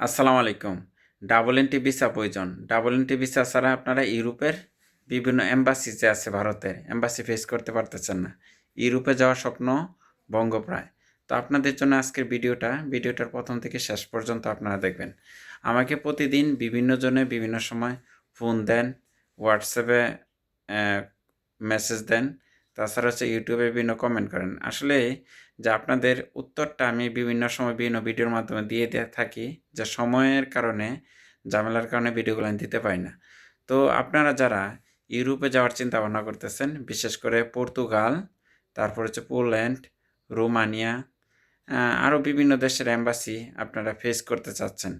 আসসালামু আলাইকুম। Double entry visa প্রয়োজন। ডাবল এনটি ভিসা ছাড়া আপনারা ইউরোপের বিভিন্ন এম্বাসি যে আছে, ভারতের। এম্বাসি ফেস করতে পারতেছেন না। ইউরোপে যাওয়ার স্বপ্ন ভঙ্গপ্রায়। তো আপনাদের জন্য আজকের ভিডিওটা, ভিডিওটার প্রথম থেকে শেষ পর্যন্ত আপনারা দেখবেন। আমাকে প্রতিদিন বিভিন্ন জনে বিভিন্ন সময় ফোন দেন হোয়াটসঅ্যাপে মেসেজ দেন। তাছাড়া হচ্ছে ইউটিউবে বিভিন্ন কমেন্ট করেন। আসলে যে আপনাদের উত্তরটা আমি বিভিন্ন সময় বিভিন্ন ভিডিওর মাধ্যমে দিয়ে থাকি, যে সময়ের কারণে, ঝামেলার কারণে ভিডিওগুলো আমি দিতে পারি না। তো আপনারা যারা ইউরোপে যাওয়ার চিন্তা ভাবনা করতেছেন, বিশেষ করে পর্তুগাল, তারপর হচ্ছে পোল্যান্ড, রোমানিয়া আরও বিভিন্ন দেশের অ্যাম্বাসি আপনারা ফেস করতে চাচ্ছেন।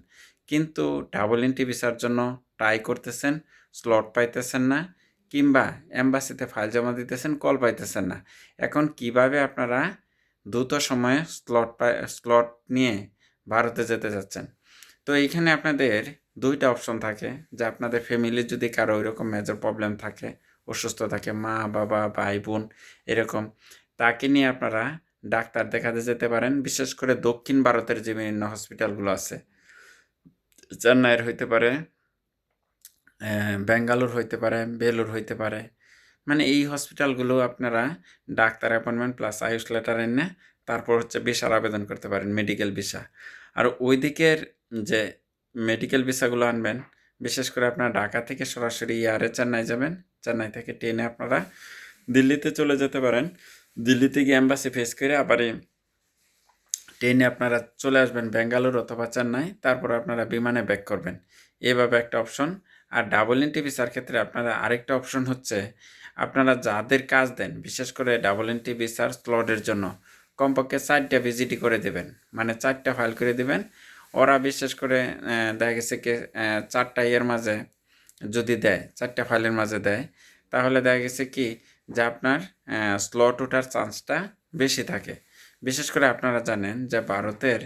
কিন্তু ডাবল এন্ট্রি ভিসার জন্য ট্রাই করতেছেন স্লট পাইতেছেন না, কিংবা অ্যাম্বাসিতে ফাইল জমা দিতেছেন কল পাইতেছেন না। এখন কীভাবে আপনারা দ্রুত সময়ে স্লট স্লট নিয়ে ভারতে যেতে যাচ্ছেন। তো এইখানে আপনাদের দুইটা অপশন থাকে, যে আপনাদের ফ্যামিলির যদি কারও এরকম মেজর প্রবলেম থাকে, অসুস্থ থাকে, মা, বাবা, ভাই, বোন এরকম, তাকে নিয়ে আপনারা ডাক্তার দেখাতে যেতে পারেন। বিশেষ করে দক্ষিণ ভারতের যে বিভিন্ন হসপিটালগুলো আছে, চেন্নাইয়ের হইতে পারে বেঙ্গালুর হইতে পারে বেলুর হইতে পারে মানে এই হসপিটালগুলো আপনারা doctor appointment plus Ayush letter এনে তারপর হচ্ছে ভিসার আবেদন করতে পারেন মেডিকেল ভিসা আর ওই দিকের যে মেডিকেল ভিসাগুলো আনবেন, বিশেষ করে আপনারা ঢাকা থেকে সরাসরি ইয়ারে চেন্নাই যাবেন, চেন্নাই থেকে ট্রেনে আপনারা দিল্লিতে চলে যেতে পারেন। দিল্লিতে গিয়ে অ্যাম্বাসি ফেস করে আবার ট্রেনে আপনারা চলে আসবেন বেঙ্গালুরু অথবা চেন্নাই, তারপর আপনারা বিমানে ব্যাক করবেন। এভাবে একটা অপশন আর ডাবল এন্টি ভিসার ক্ষেত্রে আপনারা আরেকটা অপশন হচ্ছে আপনারা যাদের কাজ দেন, বিশেষ করে ডাবল এন্টি ভিসার স্লটের জন্য, কমপক্ষে চারটা ভিজিটি করে দেবেন। মানে চারটা ফাইল করে দেবেন। ওরা বিশেষ করে দেখা গেছে কি চারটা ইয়ের মাঝে যদি দেয়, চারটা ফাইলের মাঝে দেয়, তাহলে দেখা গেছে কি, যে আপনার স্লট ওঠার চান্সটা বেশি থাকে। বিশেষ করে আপনারা জানেন যে ভারতের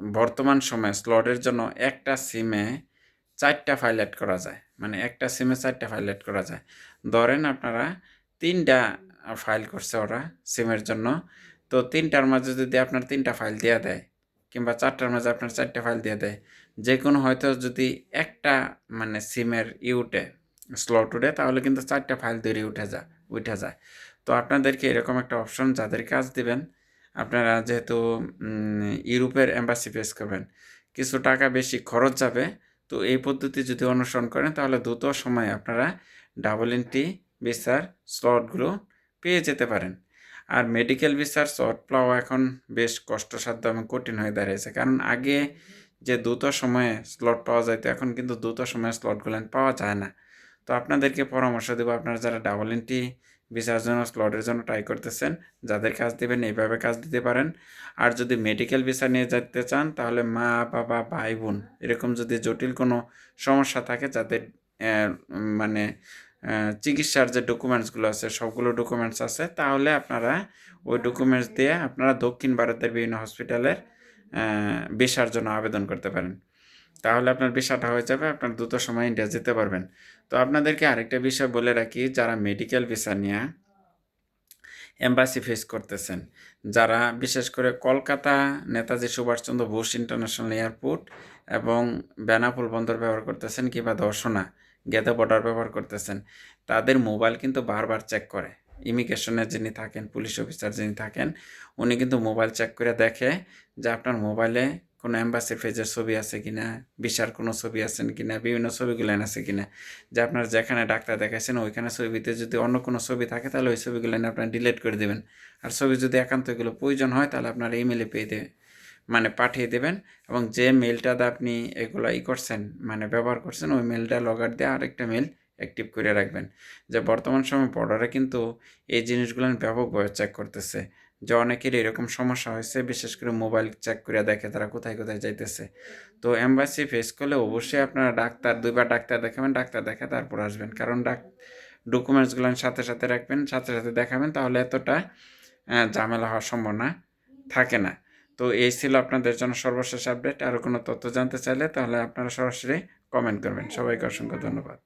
বর্তমান সময়ে স্লটের জন্য একটা সিমে চারটা ফাইল অ্যাড করা যায়। মানে একটা সিমে চারটা ফাইল অ্যাড করা যায়। ধরেন আপনারা তিনটা ফাইল করছে ওরা সিমের জন্য। তো তিনটার মাঝে যদি আপনার তিনটা ফাইল দেওয়া দেয় কিংবা চারটার মাঝে আপনার চারটা ফাইল দিয়ে দেয় যে কোনো হয়তো যদি একটা মানে সিমের ইউটে স্লট উঠে তাহলে কিন্তু চারটা ফাইল তৈরি উঠে যায় উঠে যায়। তো আপনাদেরকে এরকম একটা অপশন যাদের কাজ দিবেন, আপনারা যেহেতু ইউরোপের এম্বাসি ফেস করবেন, কিছু টাকা বেশি খরচ যাবে তো এই পদ্ধতি যদি অনুসরণ করেন, তাহলে দ্রুত সময়ে আপনারা ডাবল এন্ট্রি ভিসার স্লটগুলো পেয়ে যেতে পারেন। আর মেডিকেল ভিসার স্লট পাওয়া এখন বেশ কষ্টসাধ্য এবং কঠিন হয়ে দাঁড়িয়েছে। কারণ আগে যে দ্রুত সময়ে স্লট পাওয়া যাইতো এখন কিন্তু দ্রুত সময়ে স্লটগুলো পাওয়া যায় না। তো আপনাদেরকে পরামর্শ দেবো, আপনারা যারা ডাবল এন্ট্রি জন্য স্লটের জন্য ট্রাই করতেছেন, যাদের কাজ দেবেন এইভাবে কাজ দিতে পারেন। আর যদি মেডিকেল ভিসা নিয়ে যেতে চান, তাহলে মা, বাবা, ভাই, বোন, এরকম যদি জটিল কোনো সমস্যা থাকে, যাদের মানে চিকিৎসার যে ডকুমেন্টসগুলো আছে, সবগুলো ডকুমেন্টস আছে, তাহলে আপনারা ওই ডকুমেন্টস দিয়ে আপনারা দক্ষিণ ভারতের বিভিন্ন হসপিটালের ভিসার জন্য আবেদন করতে পারেন। তাহলে আপনার ভিসাটা হয়ে যাবে, আপনার দ্রুত সময় ইন্ডিয়া যেতে পারবেন। তো আপনাদেরকে আরেকটা বিষয় বলে রাখি, যারা মেডিকেল ভিসা নিয়ে এম্বাসি ফেস করতেছেন, যারা বিশেষ করে কলকাতা নেতাজি সুভাষচন্দ্র বোস ইন্টারন্যাশনাল এয়ারপোর্ট এবং বেনাপুল বন্দর ব্যবহার করতেছেন কিংবা দর্শনা, গেদে বর্ডার ব্যবহার করতেছেন, তাদের মোবাইল কিন্তু বারবার চেক করে। ইমিগ্রেশনে যিনি থাকেন পুলিশ অফিসার যিনি থাকেন, উনি কিন্তু মোবাইল চেক করে দেখে যে আপনার মোবাইলে কোনো অ্যাম্বাসির পেজের ছবি আছে কি না বিশার কোনো ছবি আছে কি না বিভিন্ন ছবিগুলো আছে কি না যে আপনার যেখানে ডাক্তার দেখাইছেন ওইখানে ছবিতে যদি অন্য কোনো ছবি থাকে, তাহলে ওই ছবিগুলো আপনার ডিলিট করে দেবেন। আর ছবি যদি একান্ত এগুলো প্রয়োজন হয়, তাহলে আপনার ইমেলে পেয়ে দেবে মানে পাঠিয়ে দেবেন এবং যে মেলটাতে আপনি এগুলো ই করছেন মানে ব্যবহার করছেন, ওই মেলটা লগার দিয়ে আরেকটা মেল অ্যাক্টিভ করে রাখবেন। যে বর্তমান সময় বর্ডারে কিন্তু এই জিনিসগুলো ব্যাপকভাবে চেক করতেছে। যে অনেকের এরকম সমস্যা হয়েছে, বিশেষ করে মোবাইল চেক করে দেখে তারা কোথায় কোথায় যাইতেছে। তো অ্যাম্বাসি ফেস করলে অবশ্যই আপনারা ডাক্তার, দুইবার ডাক্তার দেখাবেন, ডাক্তার দেখে তারপর আসবেন। কারণ ডাক ডকুমেন্টসগুলো সাথে সাথে রাখবেন, সাথে সাথে দেখাবেন, তাহলে এতটা ঝামেলা হওয়ার সম্ভাবনা থাকে না। তো এই ছিল আপনাদের জন্য সর্বশেষ আপডেট আরও কোনো তথ্য জানতে চাইলে তাহলে আপনারা সরাসরি কমেন্ট করবেন। সবাইকে অসংখ্য ধন্যবাদ।